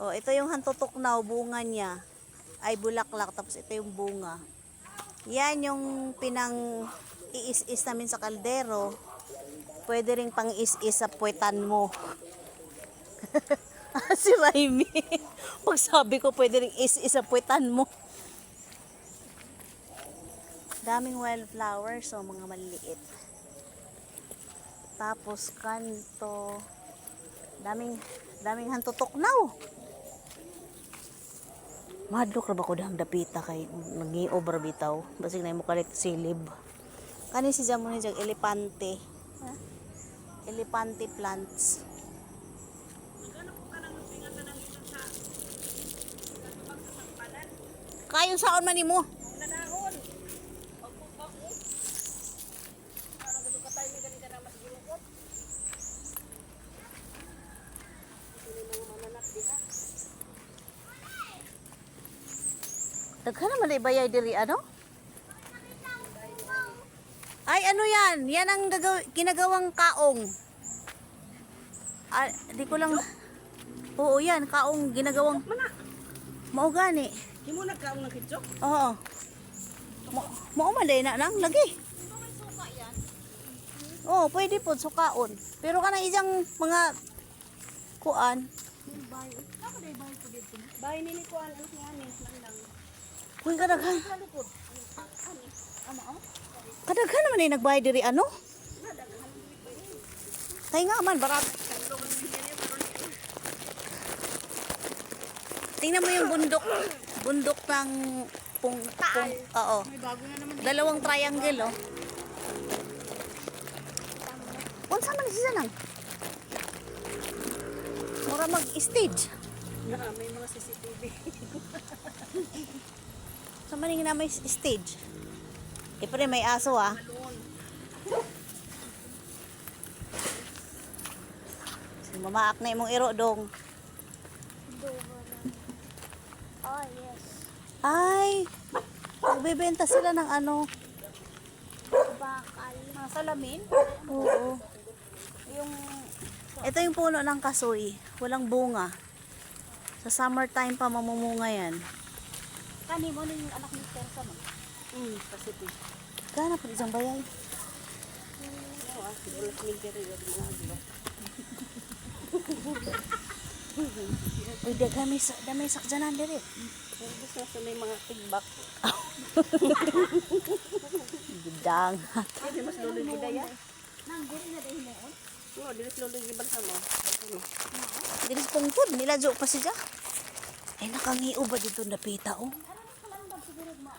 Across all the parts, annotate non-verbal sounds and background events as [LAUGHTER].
Oh, ito yung hantutuknaw, bunga niya. Ay bulaklak, tapos ito yung bunga. Yan yung pinang iis-is namin sa kaldero. Pwede ring pang is-is sa puwetan mo. [LAUGHS] si Raimi. Pag sabi ko pwede ring is-is sa puwetan mo. Daming wildflowers, so mga maliliit. Tapos kanto. Daming daming hantutuknaw. Madlok ra ba ko dahang dapita kay nag-over bitaw. Basig na mo kalit silib. Kani si Jamon ni elepante. Ha? Elepante plants. Kayo saon man nimo? Daghan na ibayay diri ano? Ay ano yan? Yan ang gagaw- ginagawang kaong. Ah, di ko lang Oo yan, kaong ginagawang Mao gani. Di mo nagkaong ng kitsok? Oo. Mo mo malay na nang lagi. Oo, pwede po sukaon. Pero kanang isang mga kuan, Bahay nini ko ang anak ni Nandang. Kung kadaghan. Kadaghan naman ay nagbayad diri ano? Tay nga man barat. Tingnan mo yung bundok, bundok ng pung, pung oo. Dalawang triangle, oh. Unsa man siya nang? Mura mag-stage. Na, may mga CCTV. [LAUGHS] Maning na may stage. Eh, pre, may aso, ah. Si mamaak na imong iro dong. Oh, yes. Ay, magbebenta sila ng ano. Bakal. Mga salamin? Oo. Yung, ito yung puno ng kasoy. Walang bunga. Sa summertime pa mamumunga yan. Kani mo na yung anak ni Teresa mo. Hmm, positive. Gana po isang bayay. Oo, ah, siguro [LAUGHS] sa military yung mga haglo. Uy, dami sa dami sakjanan. Pero gusto sa may mga tigbak. Gidang. [LAUGHS] Hindi mas lolo yung idaya. Nang guri na dahil mo. Oo, di mas lolo yung ibang sama. Ano? Diri sa pungkod nila jo pa siya. Ay nakangiu ba dito napita oh.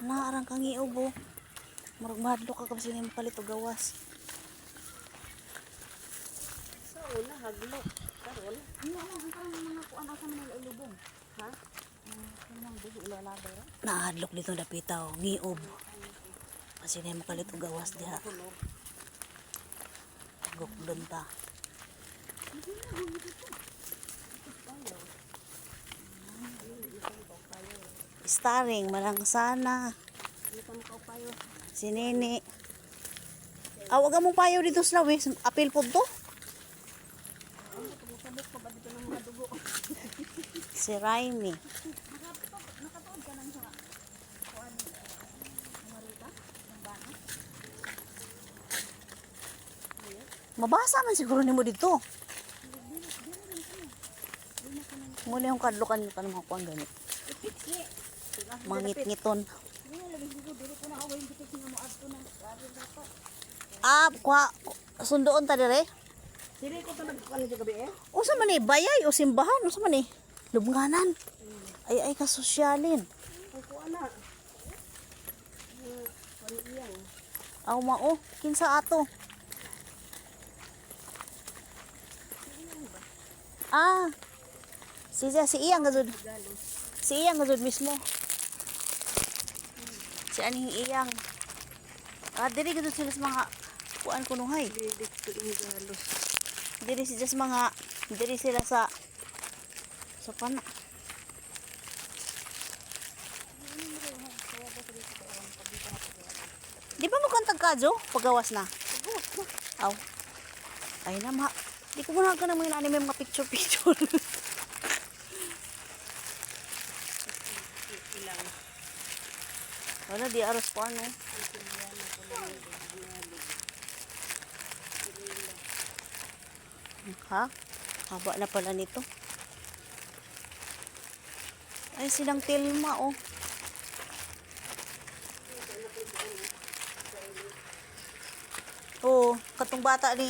Naarang kangiu bo. Murag madlo ka kasi ni palit og gawas. Sa una, haglo. Karon, Ano ano ang karang mga kuan asa man nila ilubong. ha? Ra. Naadlok dito napita oh. Ngiob. Kasi ni palit og gawas diha. Kulog. Gukdon ta. Starring Malangsana. Si Nene. Ah, wag mong payo dito sa lawis. Apil po to. Ng? Si Raimi. Ka ng. Mabasa man siguro nimo dito. Muna yung kadlukan yung kanang mga kuwan ganit. Ipiksi. Mga ngit-ngiton. Dili labi siguro dili ko na away dito nga mo adto ng ari dapat. Ah, kwa, sundoon ta dire. Sili ko ito nagkuhan na gabi eh. Usa man eh, bayay o simbahan. Usa man eh, lubnganan. Ay, ay, kasosyalin. Ang kuha na. Ano iyang? Aw mao, kinsa ato. Ah. Si si iyang gazud. Si iyang gazud mismo. Si aning iyang. Ah, diri gazud sila sa mga kuan kunuhay. Didik ko yung galos. Diri sila sa mga diri sila sa sa pana. Di ba mo kantag kadyo? Pagawas na. Aw. Ay na ma. Di ko muna ka na mga anime mga picture [LAUGHS] Wala, di aros po ano. Ha? Haba na pala nito. Ay, silang Tilma, oh. Oo, katong bata ni